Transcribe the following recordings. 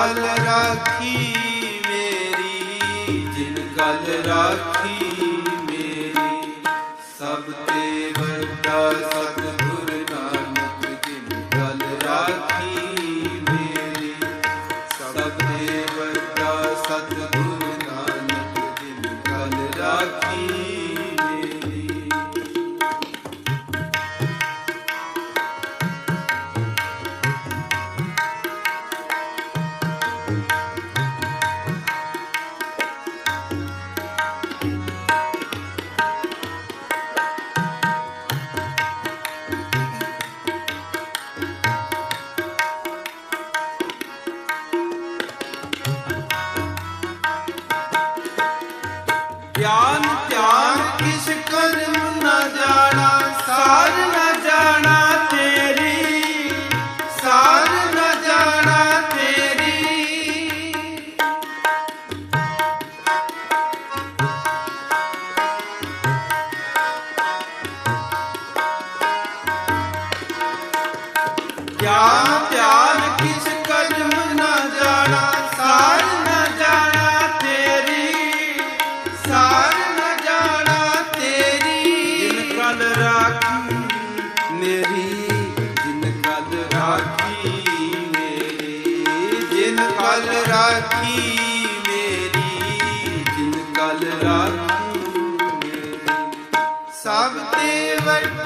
ਗੱਲ ਰਾਖੀ ਮੇਰੀ ਜਿਨ ਕਲ ਰਾਖੀ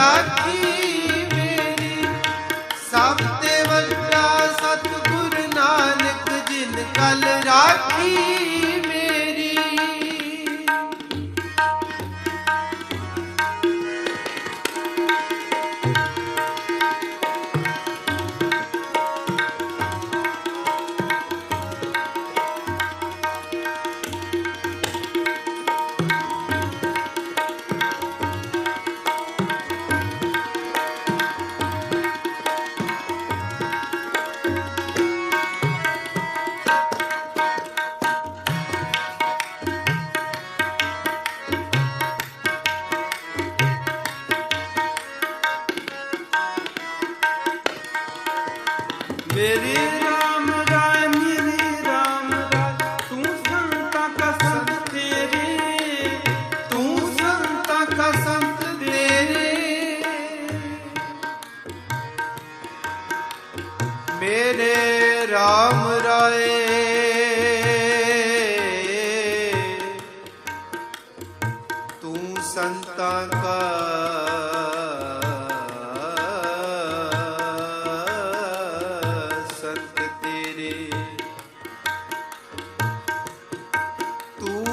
ਰਾਖੀ ਸਭ ਤੇ ਵੱਡਾ ਸਤਿਗੁਰ ਨਾਨਕ ਜਿਨ ਕਲ ਰਾਖੀ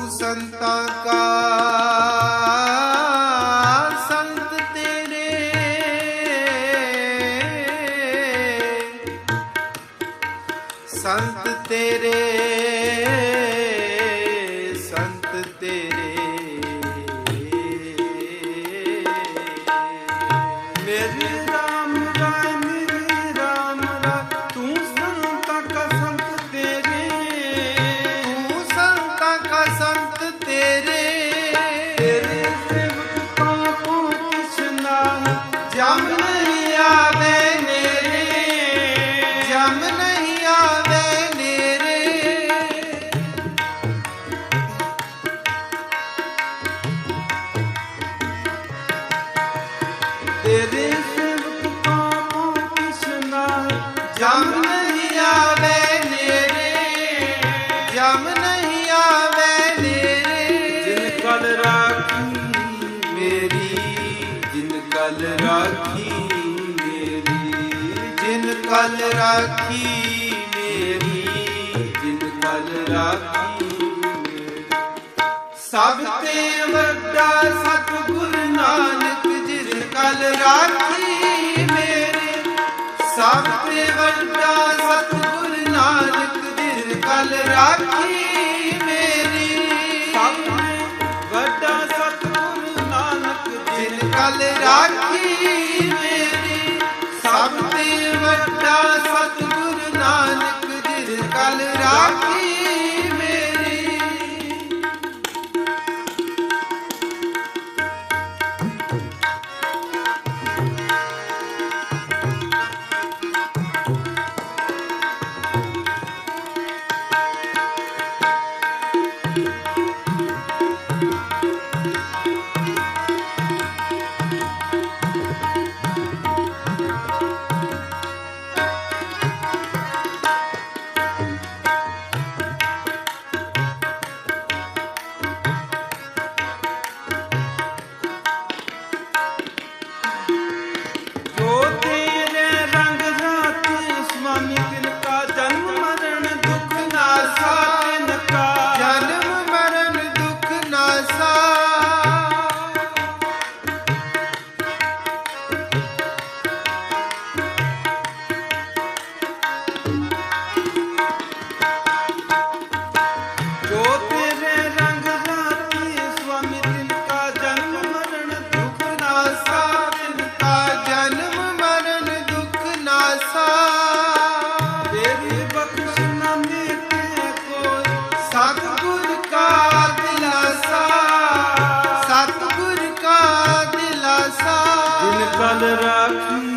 ਸੰਤਾਂ ਕਾ ਜਮ ਨਹੀਂ ਆਵੇ ਨੇਰੇ। ਜਮ ਨਹੀਂ ਆਵੇ ਨੇਰੇ। ਜਿਨ ਕਲ ਰਾਖੀ ਮੇਰੀ, ਜਿਨ ਰਾਖੀ ਮੇਰੀ। ਜਿਨ ਕਲ ਰਾਖੀ ਮੇਰੀ, ਜਿਨ ਕਲ ਰਾਖੀ ਸਭ ਤੇ ਵੱਡਾ ਸਤਿਗੁਰ ਨਾਨਕ ਰਾਖੀ ਮੇਰੇ। ਸਭ ਵੱਡਾ ਸਤਿਗੁਰ ਨਾਨਕ ਦਿਨ ਕਲ ਰਾਖੀ ਮੇਰੀ। ਵੱਡਾ ਸਤਿਗੁਰ ਨਾਨਕ ਦਿਨ ਕਲ ਰਾਖੀ الرحيم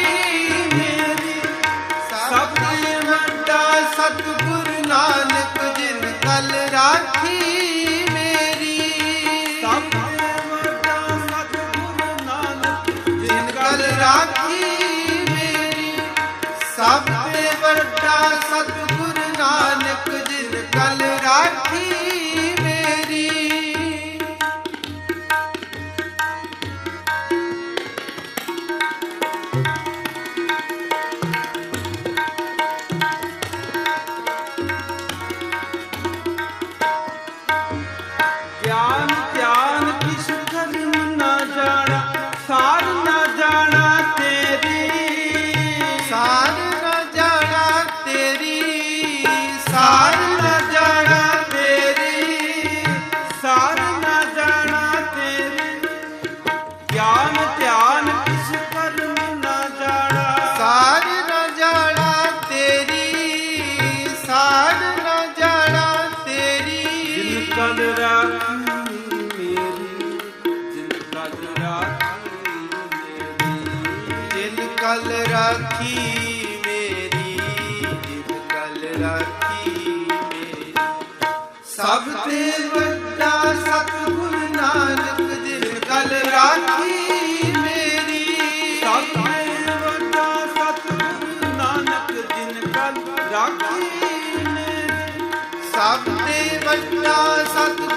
ਵਜਨ ਰਾਖੀ ਮੇਰੀ ਜਿਨ ਕਲ ਰਾਖੀ ਮੇਰੀ ਜਿਨ ਕਲ ਰਾਖੀ ਮੇਰੀ ਸਭ ਤੇ ਵੱਡਾ ਸਤਿਗੁਰ ਨਾਨਕ ਜਿਨ ਕਲ ਰਾਖੀ ਮੇਰੀ। ਸਭ ਤੇ ਵੱਡਾ ਸਤਿਗੁਰ ਨਾਨਕ ਜਿਨ ਕਲ ਰਾਖੀ ਮੇਰੀ। ਸਭ ਤੇ ਵੱਡਾ ਸਤਿਗੁਰ